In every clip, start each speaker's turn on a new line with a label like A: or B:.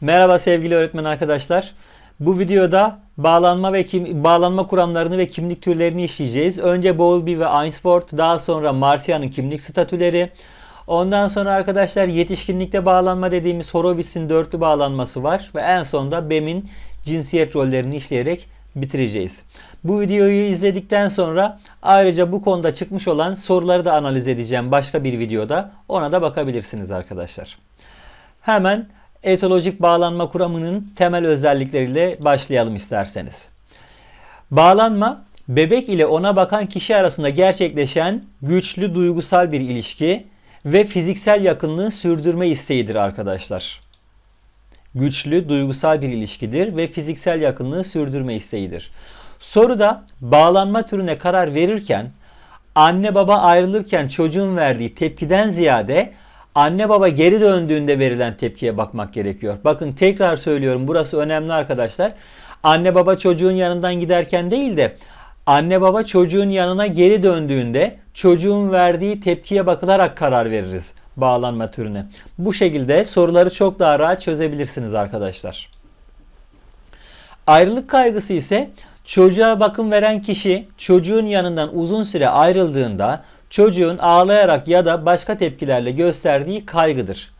A: Merhaba sevgili öğretmen arkadaşlar. Bu videoda bağlanma ve kim, bağlanma kuramlarını ve kimlik türlerini işleyeceğiz. Önce Bowlby ve Ainsworth, daha sonra Martia'nın kimlik statüleri. Ondan sonra arkadaşlar yetişkinlikte bağlanma dediğimiz Horowitz'in dörtlü bağlanması var ve en sonunda BEM'in cinsiyet rollerini işleyerek bitireceğiz. Bu videoyu izledikten sonra ayrıca bu konuda çıkmış olan soruları da analiz edeceğim başka bir videoda. Ona da bakabilirsiniz arkadaşlar. Hemen etolojik bağlanma kuramının temel özellikleriyle başlayalım isterseniz. Bağlanma bebek ile ona bakan kişi arasında gerçekleşen güçlü duygusal bir ilişki ve fiziksel yakınlığı sürdürme isteğidir arkadaşlar. Güçlü duygusal bir ilişkidir ve fiziksel yakınlığı sürdürme isteğidir. Soruda bağlanma türüne karar verirken anne baba ayrılırken çocuğun verdiği tepkiden ziyade anne baba geri döndüğünde verilen tepkiye bakmak gerekiyor. Bakın tekrar söylüyorum burası önemli arkadaşlar. Anne baba çocuğun yanından giderken değil de anne baba çocuğun yanına geri döndüğünde çocuğun verdiği tepkiye bakılarak karar veririz bağlanma türüne. Bu şekilde soruları çok daha rahat çözebilirsiniz arkadaşlar. Ayrılık kaygısı ise çocuğa bakım veren kişi çocuğun yanından uzun süre ayrıldığında çocuğun ağlayarak ya da başka tepkilerle gösterdiği kaygıdır.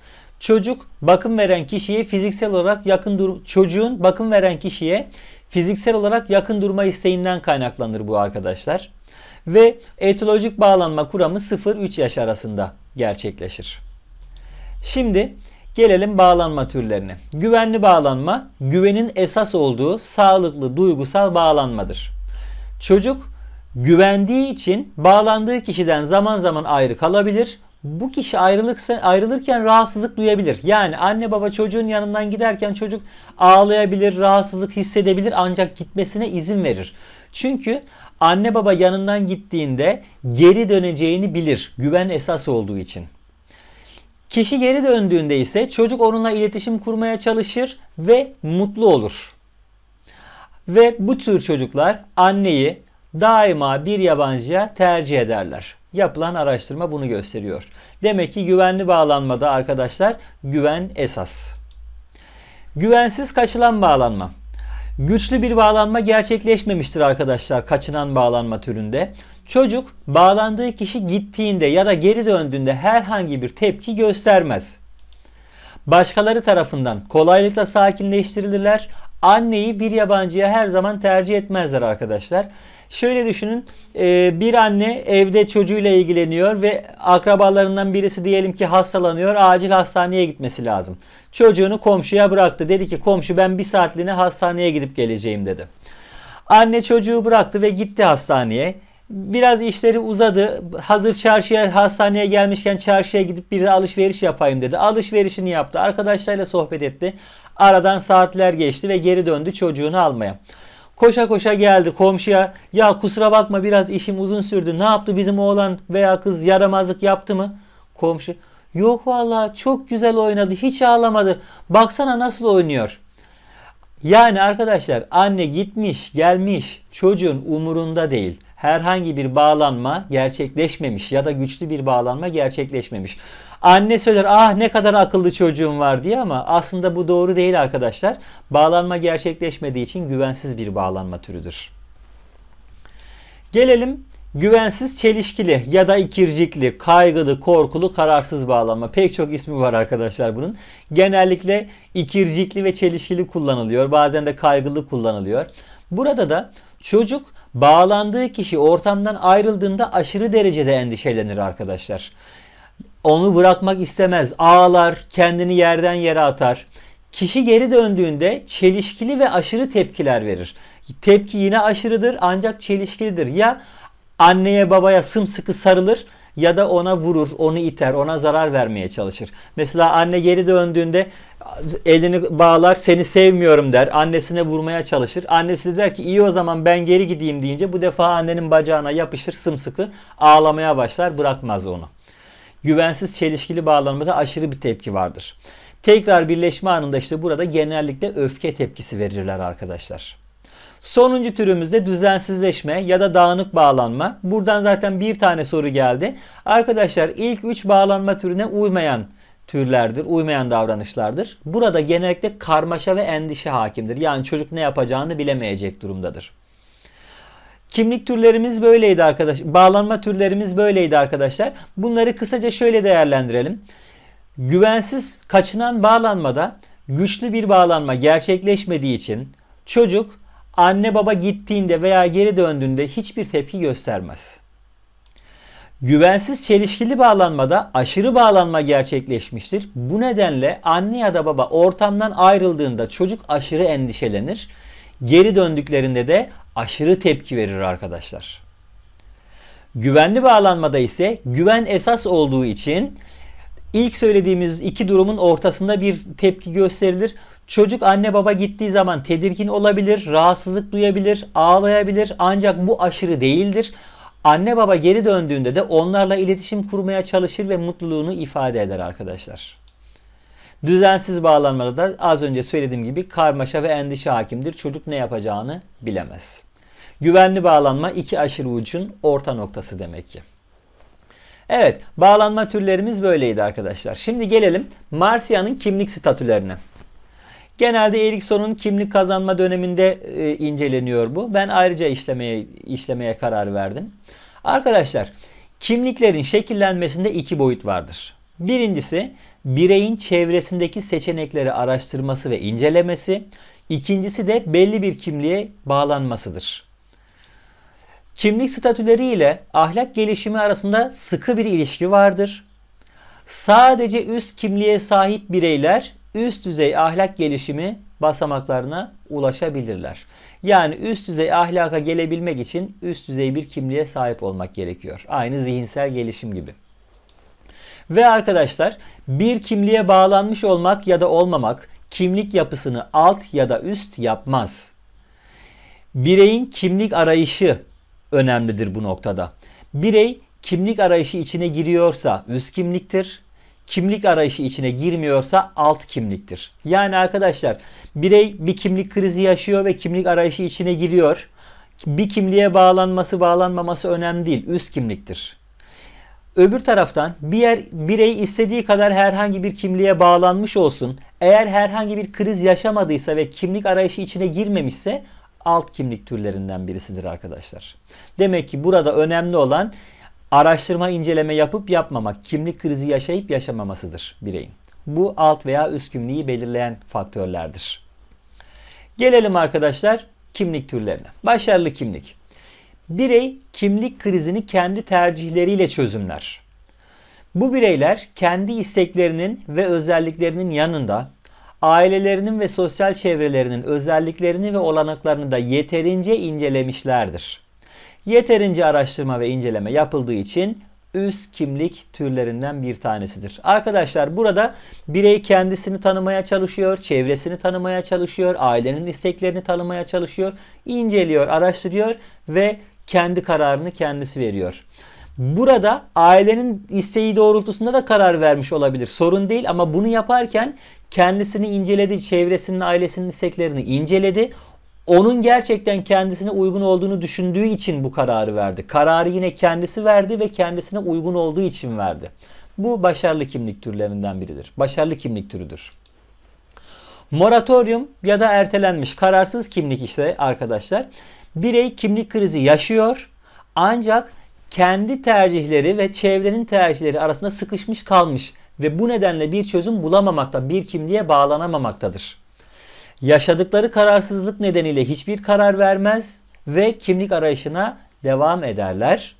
A: Çocuk bakım veren kişiye fiziksel olarak yakın dur çocuğun bakım veren kişiye fiziksel olarak yakın durma isteğinden kaynaklanır bu arkadaşlar. Ve etolojik bağlanma kuramı 0-3 yaş arasında gerçekleşir. Şimdi gelelim bağlanma türlerine. Güvenli bağlanma güvenin esas olduğu sağlıklı duygusal bağlanmadır. Çocuk güvendiği için bağlandığı kişiden zaman zaman ayrı kalabilir. Bu kişi ayrılıksa, ayrılırken rahatsızlık duyabilir. Yani anne baba çocuğun yanından giderken çocuk ağlayabilir, rahatsızlık hissedebilir ancak gitmesine izin verir. Çünkü anne baba yanından gittiğinde geri döneceğini bilir. Güven esas olduğu için. Kişi geri döndüğünde ise çocuk onunla iletişim kurmaya çalışır ve mutlu olur. Ve bu tür çocuklar anneyi daima bir yabancıya tercih ederler. Yapılan araştırma bunu gösteriyor. Demek ki güvenli bağlanmada arkadaşlar güven esas. Güvensiz kaçılan bağlanma. Güçlü bir bağlanma gerçekleşmemiştir arkadaşlar kaçınan bağlanma türünde. Çocuk bağlandığı kişi gittiğinde ya da geri döndüğünde herhangi bir tepki göstermez. Başkaları tarafından kolaylıkla sakinleştirilirler. Anneyi bir yabancıya her zaman tercih etmezler arkadaşlar. Şöyle düşünün bir anne evde çocuğuyla ilgileniyor ve akrabalarından birisi diyelim ki hastalanıyor acil hastaneye gitmesi lazım. Çocuğunu komşuya bıraktı dedi ki komşu ben bir saatliğine hastaneye gidip geleceğim dedi. Anne çocuğu bıraktı ve gitti hastaneye. Biraz işleri uzadı. Hazır çarşıya hastaneye gelmişken çarşıya gidip bir de alışveriş yapayım dedi. Alışverişini yaptı. Arkadaşlarıyla sohbet etti. Aradan saatler geçti ve geri döndü çocuğunu almaya. Koşa koşa geldi komşuya. Ya kusura bakma biraz işim uzun sürdü. Ne yaptı bizim oğlan veya kız yaramazlık yaptı mı? Komşu yok vallahi çok güzel oynadı. Hiç ağlamadı. Baksana nasıl oynuyor. Yani arkadaşlar anne gitmiş gelmiş çocuğun umurunda değil. Herhangi bir bağlanma gerçekleşmemiş ya da güçlü bir bağlanma gerçekleşmemiş. Anne söyler ah ne kadar akıllı çocuğum var diye ama aslında bu doğru değil arkadaşlar. Bağlanma gerçekleşmediği için güvensiz bir bağlanma türüdür. Gelelim güvensiz çelişkili ya da ikircikli, kaygılı, korkulu, kararsız bağlanma. Pek çok ismi var arkadaşlar bunun. Genellikle ikircikli ve çelişkili kullanılıyor. Bazen de kaygılı kullanılıyor. Burada da çocuk bağlandığı kişi ortamdan ayrıldığında aşırı derecede endişelenir arkadaşlar. Onu bırakmak istemez, ağlar, kendini yerden yere atar. Kişi geri döndüğünde çelişkili ve aşırı tepkiler verir. Tepki yine aşırıdır ancak çelişkilidir. Ya anneye babaya sımsıkı sarılır ya da ona vurur, onu iter, ona zarar vermeye çalışır. Mesela anne geri döndüğünde elini bağlar, seni sevmiyorum der. Annesine vurmaya çalışır. Annesi de der ki iyi o zaman ben geri gideyim deyince bu defa annenin bacağına yapışır sımsıkı ağlamaya başlar, bırakmaz onu. Güvensiz çelişkili bağlanmada aşırı bir tepki vardır. Tekrar birleşme anında işte burada genellikle öfke tepkisi verirler arkadaşlar. Sonuncu türümüzde düzensizleşme ya da dağınık bağlanma. Buradan zaten bir tane soru geldi. Arkadaşlar ilk üç bağlanma türüne uymayan türlerdir, uymayan davranışlardır. Burada genellikle karmaşa ve endişe hakimdir. Yani çocuk ne yapacağını bilemeyecek durumdadır. Kimlik türlerimiz böyleydi arkadaş. Bağlanma türlerimiz böyleydi arkadaşlar. Bunları kısaca şöyle değerlendirelim. Güvensiz kaçınan bağlanmada güçlü bir bağlanma gerçekleşmediği için çocuk anne baba gittiğinde veya geri döndüğünde hiçbir tepki göstermez. Güvensiz çelişkili bağlanmada aşırı bağlanma gerçekleşmiştir. Bu nedenle anne ya da baba ortamdan ayrıldığında çocuk aşırı endişelenir. Geri döndüklerinde de aşırı tepki verir arkadaşlar. Güvenli bağlanmada ise güven esas olduğu için ilk söylediğimiz iki durumun ortasında bir tepki gösterilir. Çocuk anne baba gittiği zaman tedirgin olabilir, rahatsızlık duyabilir, ağlayabilir ancak bu aşırı değildir. Anne baba geri döndüğünde de onlarla iletişim kurmaya çalışır ve mutluluğunu ifade eder arkadaşlar. Düzensiz bağlanmada da az önce söylediğim gibi karmaşa ve endişe hakimdir. Çocuk ne yapacağını bilemez. Güvenli bağlanma iki aşırı ucun orta noktası demek ki. Evet, bağlanma türlerimiz böyleydi arkadaşlar. Şimdi gelelim Marsia'nın kimlik statülerine. Genelde Erikson'un kimlik kazanma döneminde e, inceleniyor bu. Ben ayrıca işlemeye işlemeye karar verdim. Arkadaşlar, kimliklerin şekillenmesinde iki boyut vardır. Birincisi bireyin çevresindeki seçenekleri araştırması ve incelemesi. İkincisi de belli bir kimliğe bağlanmasıdır. Kimlik statüleri ile ahlak gelişimi arasında sıkı bir ilişki vardır. Sadece üst kimliğe sahip bireyler üst düzey ahlak gelişimi basamaklarına ulaşabilirler. Yani üst düzey ahlaka gelebilmek için üst düzey bir kimliğe sahip olmak gerekiyor. Aynı zihinsel gelişim gibi. Ve arkadaşlar bir kimliğe bağlanmış olmak ya da olmamak kimlik yapısını alt ya da üst yapmaz. Bireyin kimlik arayışı önemlidir bu noktada. Birey kimlik arayışı içine giriyorsa üst kimliktir. Kimlik arayışı içine girmiyorsa alt kimliktir. Yani arkadaşlar birey bir kimlik krizi yaşıyor ve kimlik arayışı içine giriyor. Bir kimliğe bağlanması bağlanmaması önemli değil. Üst kimliktir. Öbür taraftan bir yer, birey istediği kadar herhangi bir kimliğe bağlanmış olsun. Eğer herhangi bir kriz yaşamadıysa ve kimlik arayışı içine girmemişse alt kimlik türlerinden birisidir arkadaşlar. Demek ki burada önemli olan araştırma inceleme yapıp yapmamak, kimlik krizi yaşayıp yaşamamasıdır bireyin. Bu alt veya üst kimliği belirleyen faktörlerdir. Gelelim arkadaşlar kimlik türlerine. Başarılı kimlik. Birey kimlik krizini kendi tercihleriyle çözümler. Bu bireyler kendi isteklerinin ve özelliklerinin yanında ailelerinin ve sosyal çevrelerinin özelliklerini ve olanaklarını da yeterince incelemişlerdir. Yeterince araştırma ve inceleme yapıldığı için üst kimlik türlerinden bir tanesidir. Arkadaşlar burada birey kendisini tanımaya çalışıyor, çevresini tanımaya çalışıyor, ailenin isteklerini tanımaya çalışıyor, inceliyor, araştırıyor ve kendi kararını kendisi veriyor. Burada ailenin isteği doğrultusunda da karar vermiş olabilir. Sorun değil ama bunu yaparken kendisini inceledi, çevresinin, ailesinin isteklerini inceledi. Onun gerçekten kendisine uygun olduğunu düşündüğü için bu kararı verdi. Kararı yine kendisi verdi ve kendisine uygun olduğu için verdi. Bu başarılı kimlik türlerinden biridir. Başarılı kimlik türüdür. Moratorium ya da ertelenmiş kararsız kimlik işte arkadaşlar. Birey kimlik krizi yaşıyor ancak kendi tercihleri ve çevrenin tercihleri arasında sıkışmış kalmış ve bu nedenle bir çözüm bulamamakta, bir kimliğe bağlanamamaktadır. Yaşadıkları kararsızlık nedeniyle hiçbir karar vermez ve kimlik arayışına devam ederler.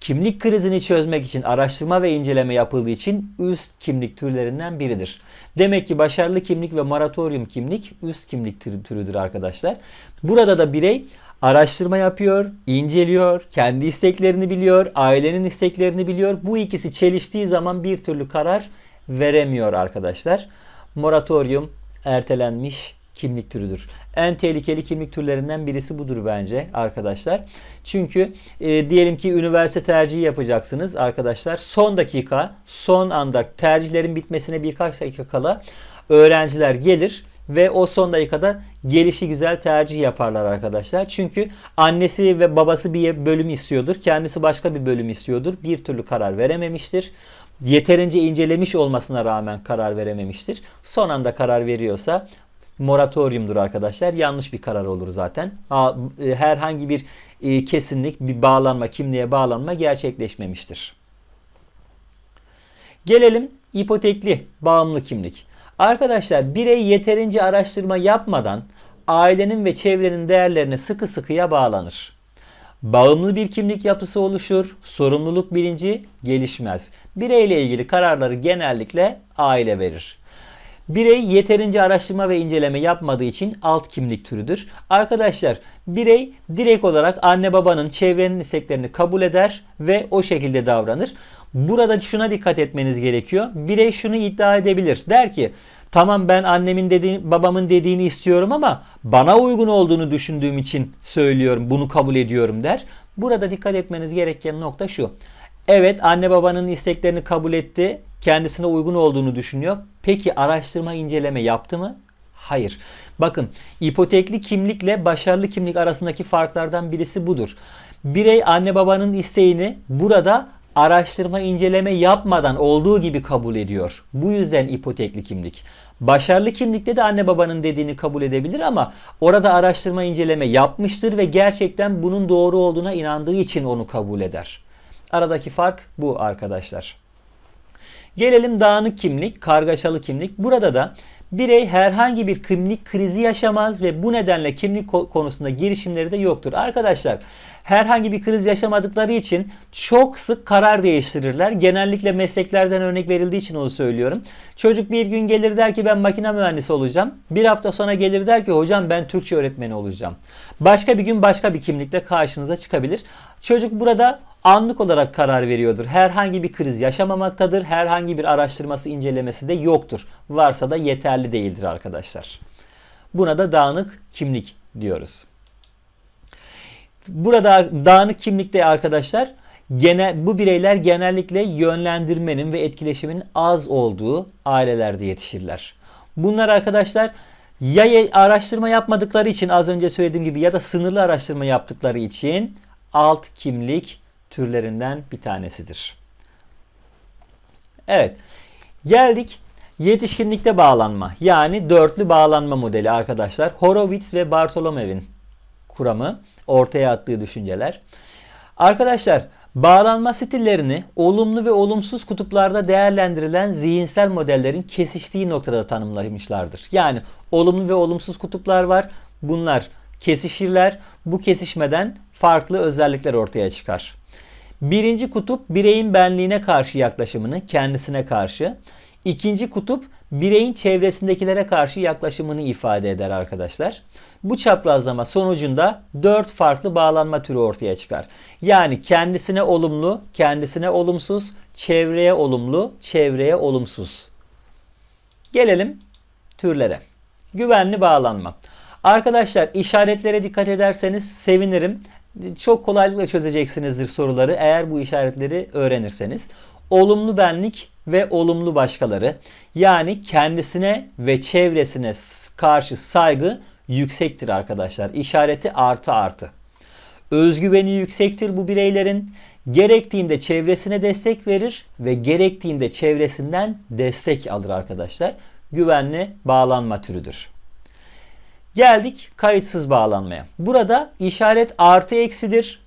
A: Kimlik krizini çözmek için araştırma ve inceleme yapıldığı için üst kimlik türlerinden biridir. Demek ki başarılı kimlik ve moratorium kimlik üst kimlik türüdür arkadaşlar. Burada da birey araştırma yapıyor, inceliyor, kendi isteklerini biliyor, ailenin isteklerini biliyor. Bu ikisi çeliştiği zaman bir türlü karar veremiyor arkadaşlar. Moratorium ertelenmiş kimlik türüdür. En tehlikeli kimlik türlerinden birisi budur bence arkadaşlar. Çünkü e, diyelim ki üniversite tercihi yapacaksınız arkadaşlar. Son dakika, son anda tercihlerin bitmesine birkaç dakika kala öğrenciler gelir ve o son dakikada gelişi güzel tercih yaparlar arkadaşlar. Çünkü annesi ve babası bir bölüm istiyordur. Kendisi başka bir bölüm istiyordur. Bir türlü karar verememiştir. yeterince incelemiş olmasına rağmen karar verememiştir. Son anda karar veriyorsa moratoriumdur arkadaşlar. Yanlış bir karar olur zaten. E, Herhangi bir e, kesinlik, bir bağlanma, kimliğe bağlanma gerçekleşmemiştir. Gelelim ipotekli bağımlı kimlik. Arkadaşlar birey yeterince araştırma yapmadan ailenin ve çevrenin değerlerine sıkı sıkıya bağlanır. Bağımlı bir kimlik yapısı oluşur, sorumluluk bilinci gelişmez. Bireyle ilgili kararları genellikle aile verir. Birey yeterince araştırma ve inceleme yapmadığı için alt kimlik türüdür. Arkadaşlar birey direkt olarak anne babanın çevrenin isteklerini kabul eder ve o şekilde davranır. Burada şuna dikkat etmeniz gerekiyor. Birey şunu iddia edebilir. Der ki tamam ben annemin dediğini, babamın dediğini istiyorum ama bana uygun olduğunu düşündüğüm için söylüyorum, bunu kabul ediyorum der. Burada dikkat etmeniz gereken nokta şu. Evet anne babanın isteklerini kabul etti. Kendisine uygun olduğunu düşünüyor. Peki araştırma inceleme yaptı mı? Hayır. Bakın ipotekli kimlikle başarılı kimlik arasındaki farklardan birisi budur. Birey anne babanın isteğini burada araştırma inceleme yapmadan olduğu gibi kabul ediyor. Bu yüzden ipotekli kimlik. Başarılı kimlikte de anne babanın dediğini kabul edebilir ama orada araştırma inceleme yapmıştır ve gerçekten bunun doğru olduğuna inandığı için onu kabul eder. Aradaki fark bu arkadaşlar. Gelelim dağınık kimlik, kargaşalı kimlik. Burada da birey herhangi bir kimlik krizi yaşamaz ve bu nedenle kimlik konusunda girişimleri de yoktur. Arkadaşlar herhangi bir kriz yaşamadıkları için çok sık karar değiştirirler. Genellikle mesleklerden örnek verildiği için onu söylüyorum. Çocuk bir gün gelir der ki ben makine mühendisi olacağım. Bir hafta sonra gelir der ki hocam ben Türkçe öğretmeni olacağım. Başka bir gün başka bir kimlikle karşınıza çıkabilir. Çocuk burada anlık olarak karar veriyordur. Herhangi bir kriz yaşamamaktadır. Herhangi bir araştırması, incelemesi de yoktur. Varsa da yeterli değildir arkadaşlar. Buna da dağınık kimlik diyoruz. Burada dağınık kimlikte arkadaşlar genel, bu bireyler genellikle yönlendirmenin ve etkileşimin az olduğu ailelerde yetişirler. Bunlar arkadaşlar ya araştırma yapmadıkları için az önce söylediğim gibi ya da sınırlı araştırma yaptıkları için alt kimlik türlerinden bir tanesidir. Evet. Geldik yetişkinlikte bağlanma. Yani dörtlü bağlanma modeli arkadaşlar. Horowitz ve Bartolomew'in kuramı ortaya attığı düşünceler. Arkadaşlar bağlanma stillerini olumlu ve olumsuz kutuplarda değerlendirilen zihinsel modellerin kesiştiği noktada tanımlamışlardır. Yani olumlu ve olumsuz kutuplar var. Bunlar kesişirler. Bu kesişmeden farklı özellikler ortaya çıkar. Birinci kutup bireyin benliğine karşı yaklaşımını, kendisine karşı. İkinci kutup bireyin çevresindekilere karşı yaklaşımını ifade eder arkadaşlar. Bu çaprazlama sonucunda dört farklı bağlanma türü ortaya çıkar. Yani kendisine olumlu, kendisine olumsuz, çevreye olumlu, çevreye olumsuz. Gelelim türlere. Güvenli bağlanma. Arkadaşlar işaretlere dikkat ederseniz sevinirim. Çok kolaylıkla çözeceksinizdir soruları eğer bu işaretleri öğrenirseniz. Olumlu benlik ve olumlu başkaları. Yani kendisine ve çevresine karşı saygı yüksektir arkadaşlar. İşareti artı artı. Özgüveni yüksektir bu bireylerin. Gerektiğinde çevresine destek verir ve gerektiğinde çevresinden destek alır arkadaşlar. Güvenli bağlanma türüdür. Geldik kayıtsız bağlanmaya. Burada işaret artı eksidir.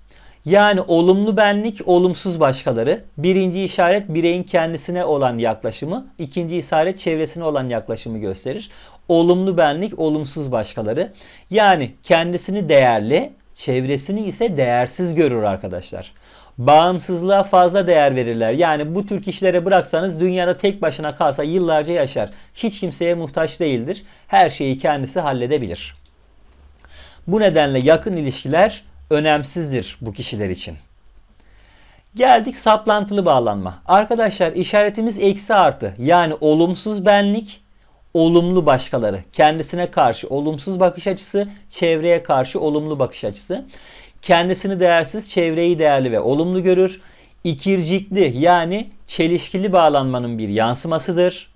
A: Yani olumlu benlik, olumsuz başkaları. Birinci işaret bireyin kendisine olan yaklaşımı, ikinci işaret çevresine olan yaklaşımı gösterir. Olumlu benlik, olumsuz başkaları. Yani kendisini değerli, çevresini ise değersiz görür arkadaşlar. Bağımsızlığa fazla değer verirler. Yani bu tür kişilere bıraksanız dünyada tek başına kalsa yıllarca yaşar. Hiç kimseye muhtaç değildir. Her şeyi kendisi halledebilir. Bu nedenle yakın ilişkiler önemsizdir bu kişiler için. Geldik saplantılı bağlanma. Arkadaşlar işaretimiz eksi artı. Yani olumsuz benlik, olumlu başkaları. Kendisine karşı olumsuz bakış açısı, çevreye karşı olumlu bakış açısı. Kendisini değersiz, çevreyi değerli ve olumlu görür. İkircikli yani çelişkili bağlanmanın bir yansımasıdır.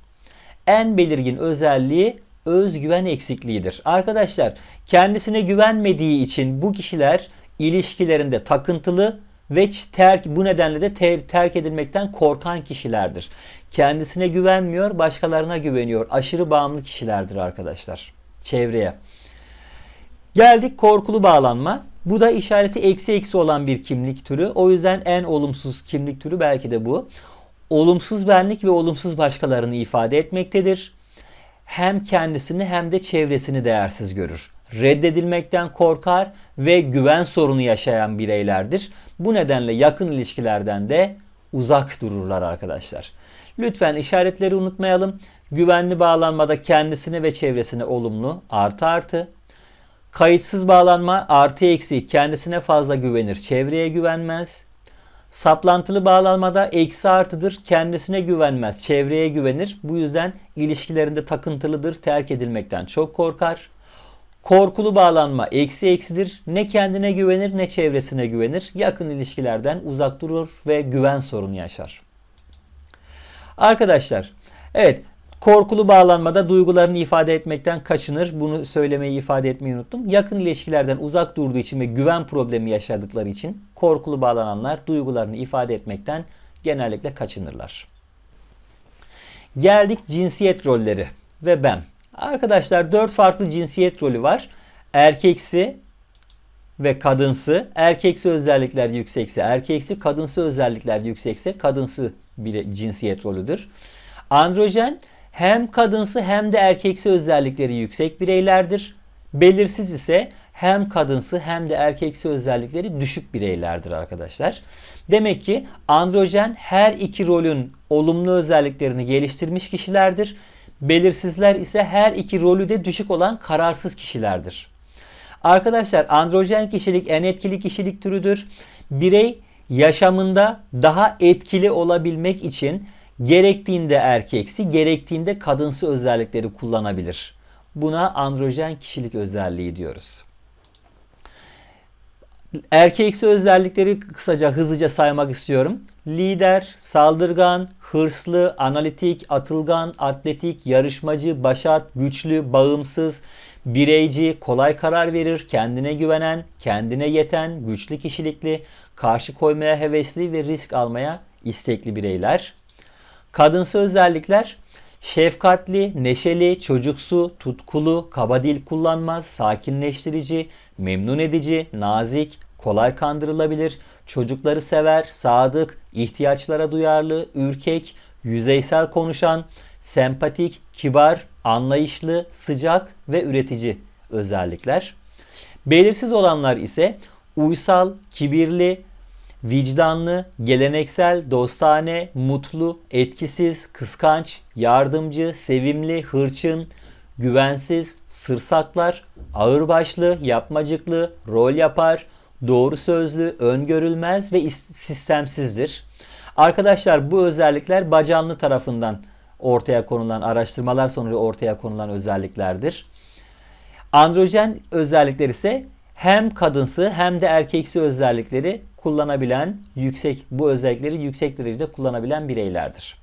A: En belirgin özelliği özgüven eksikliğidir. Arkadaşlar kendisine güvenmediği için bu kişiler ilişkilerinde takıntılı ve terk bu nedenle de ter- terk edilmekten korkan kişilerdir. Kendisine güvenmiyor, başkalarına güveniyor. Aşırı bağımlı kişilerdir arkadaşlar. Çevreye. Geldik korkulu bağlanma. Bu da işareti eksi eksi olan bir kimlik türü. O yüzden en olumsuz kimlik türü belki de bu. Olumsuz benlik ve olumsuz başkalarını ifade etmektedir. Hem kendisini hem de çevresini değersiz görür. Reddedilmekten korkar ve güven sorunu yaşayan bireylerdir. Bu nedenle yakın ilişkilerden de uzak dururlar arkadaşlar. Lütfen işaretleri unutmayalım. Güvenli bağlanmada kendisine ve çevresine olumlu artı artı. Kayıtsız bağlanma artı eksi kendisine fazla güvenir, çevreye güvenmez. Saplantılı bağlanmada eksi artıdır, kendisine güvenmez, çevreye güvenir. Bu yüzden ilişkilerinde takıntılıdır, terk edilmekten çok korkar. Korkulu bağlanma eksi eksidir. Ne kendine güvenir ne çevresine güvenir. Yakın ilişkilerden uzak durur ve güven sorunu yaşar. Arkadaşlar, evet korkulu bağlanmada duygularını ifade etmekten kaçınır. Bunu söylemeyi ifade etmeyi unuttum. Yakın ilişkilerden uzak durduğu için ve güven problemi yaşadıkları için korkulu bağlananlar duygularını ifade etmekten genellikle kaçınırlar. Geldik cinsiyet rolleri ve ben. Arkadaşlar dört farklı cinsiyet rolü var. Erkeksi ve kadınsı. Erkeksi özellikler yüksekse erkeksi, kadınsı özellikler yüksekse kadınsı bir cinsiyet rolüdür. Androjen hem kadınsı hem de erkeksi özellikleri yüksek bireylerdir. Belirsiz ise hem kadınsı hem de erkeksi özellikleri düşük bireylerdir arkadaşlar. Demek ki androjen her iki rolün olumlu özelliklerini geliştirmiş kişilerdir. Belirsizler ise her iki rolü de düşük olan kararsız kişilerdir. Arkadaşlar androjen kişilik en etkili kişilik türüdür. Birey yaşamında daha etkili olabilmek için gerektiğinde erkeksi, gerektiğinde kadınsı özellikleri kullanabilir. Buna androjen kişilik özelliği diyoruz. Erkeksi özellikleri kısaca hızlıca saymak istiyorum. Lider, saldırgan, hırslı, analitik, atılgan, atletik, yarışmacı, başat, güçlü, bağımsız, bireyci, kolay karar verir, kendine güvenen, kendine yeten, güçlü kişilikli, karşı koymaya hevesli ve risk almaya istekli bireyler. Kadınsı özellikler şefkatli, neşeli, çocuksu, tutkulu, kaba dil kullanmaz, sakinleştirici, memnun edici, nazik, kolay kandırılabilir, çocukları sever, sadık, ihtiyaçlara duyarlı, ürkek, yüzeysel konuşan, sempatik, kibar, anlayışlı, sıcak ve üretici özellikler. Belirsiz olanlar ise uysal, kibirli, vicdanlı, geleneksel, dostane, mutlu, etkisiz, kıskanç, yardımcı, sevimli, hırçın, güvensiz, sırsaklar, ağırbaşlı, yapmacıklı, rol yapar, doğru sözlü, öngörülmez ve is- sistemsizdir. Arkadaşlar bu özellikler Bacanlı tarafından ortaya konulan araştırmalar sonucu ortaya konulan özelliklerdir. Androjen özellikler ise hem kadınsı hem de erkeksi özellikleri kullanabilen, yüksek bu özellikleri yüksek derecede kullanabilen bireylerdir.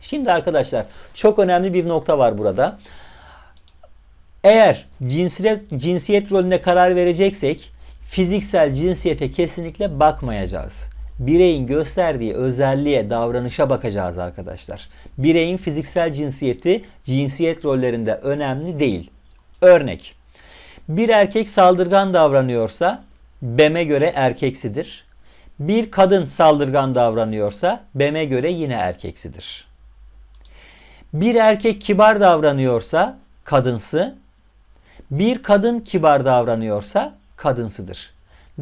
A: Şimdi arkadaşlar çok önemli bir nokta var burada. Eğer cinsiyet, cinsiyet rolüne karar vereceksek fiziksel cinsiyete kesinlikle bakmayacağız. Bireyin gösterdiği özelliğe, davranışa bakacağız arkadaşlar. Bireyin fiziksel cinsiyeti cinsiyet rollerinde önemli değil. Örnek. Bir erkek saldırgan davranıyorsa BEM'e göre erkeksidir. Bir kadın saldırgan davranıyorsa BEM'e göre yine erkeksidir. Bir erkek kibar davranıyorsa kadınsı, bir kadın kibar davranıyorsa kadınsıdır.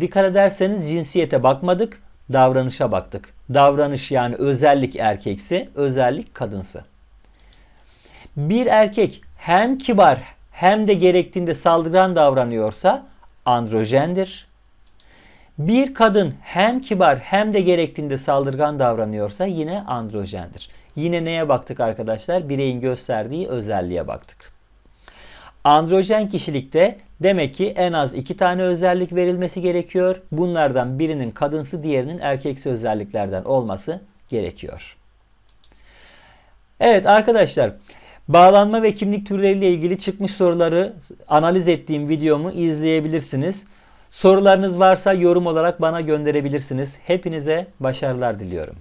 A: Dikkat ederseniz cinsiyete bakmadık, davranışa baktık. Davranış yani özellik erkeksi, özellik kadınsı. Bir erkek hem kibar hem de gerektiğinde saldırgan davranıyorsa androjendir. Bir kadın hem kibar hem de gerektiğinde saldırgan davranıyorsa yine androjendir. Yine neye baktık arkadaşlar? Bireyin gösterdiği özelliğe baktık. Androjen kişilikte demek ki en az iki tane özellik verilmesi gerekiyor. Bunlardan birinin kadınsı diğerinin erkeksi özelliklerden olması gerekiyor. Evet arkadaşlar bağlanma ve kimlik türleriyle ilgili çıkmış soruları analiz ettiğim videomu izleyebilirsiniz. Sorularınız varsa yorum olarak bana gönderebilirsiniz. Hepinize başarılar diliyorum.